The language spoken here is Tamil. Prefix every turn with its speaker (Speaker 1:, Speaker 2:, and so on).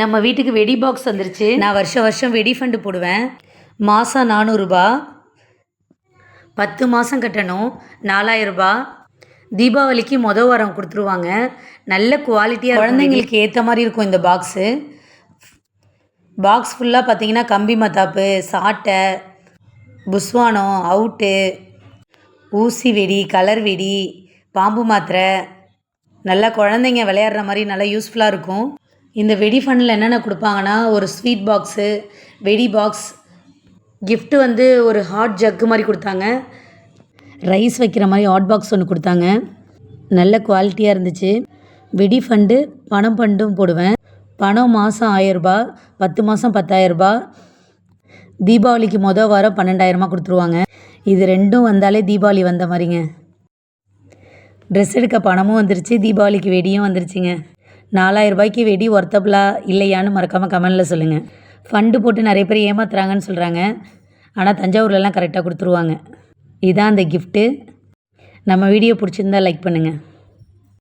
Speaker 1: நம்ம வீட்டுக்கு வெடி பாக்ஸ் வந்துருச்சு. நான் வருஷம் வருஷம் வெடி ஃபண்டு போடுவேன். மாதம் நானூறுரூபா பத்து மாதம் கட்டணும். நாலாயிரரூபா தீபாவளிக்கு மொதல் வாரம் கொடுத்துருவாங்க. நல்ல குவாலிட்டியாக குழந்தைங்களுக்கு ஏற்ற மாதிரி இருக்கும் இந்த பாக்ஸு பாக்ஸ் ஃபுல்லாக பார்த்தீங்கன்னா கம்பி மத்தாப்பு சாட்டை புஸ்வானம் அவுட்டு ஊசி வெடி கலர் வெடி பாம்பு மாத்திரை. நல்லா குழந்தைங்க விளையாடுற மாதிரி நல்லா யூஸ்ஃபுல்லாக இருக்கும். இந்த வெடி ஃபண்டில் என்னென்ன கொடுப்பாங்கன்னா ஒரு ஸ்வீட் பாக்ஸு வெடி பாக்ஸ் கிஃப்ட்டு வந்து ஒரு ஹாட் ஜக்கு மாதிரி கொடுத்தாங்க. ரைஸ் வைக்கிற மாதிரி ஹாட் பாக்ஸ் ஒன்று கொடுத்தாங்க. நல்ல குவாலிட்டியாக இருந்துச்சு. வெடி ஃபண்டு பணம் ஃபண்டும் போடுவேன். பணம் மாதம் ஆயரூபா பத்து மாதம் பத்தாயிரரூபா தீபாவளிக்கு மொதல் வாரம் பன்னெண்டாயிரமா கொடுத்துருவாங்க. இது ரெண்டும் வந்தாலே தீபாவளி வந்த மாதிரிங்க. ட்ரெஸ் எடுக்க பணமும் வந்துருச்சு தீபாவளிக்கு வெடியும் வந்துருச்சுங்க. நாலாயிரம் ரூபாய்க்கு வெடி ஒர்த்தபிளா இல்லையான்னு மறக்காமல் கமெண்டில் சொல்லுங்கள் ஃபண்டு போட்டு நிறைய பேர் ஏமாத்துறாங்கன்னு சொல்கிறாங்க ஆனால் தஞ்சாவூர்லலாம் கரெக்டாக கொடுத்துருவாங்க. இதான் அந்த கிஃப்ட்டு நம்ம வீடியோ பிடிச்சிருந்தா லைக் பண்ணுங்கள்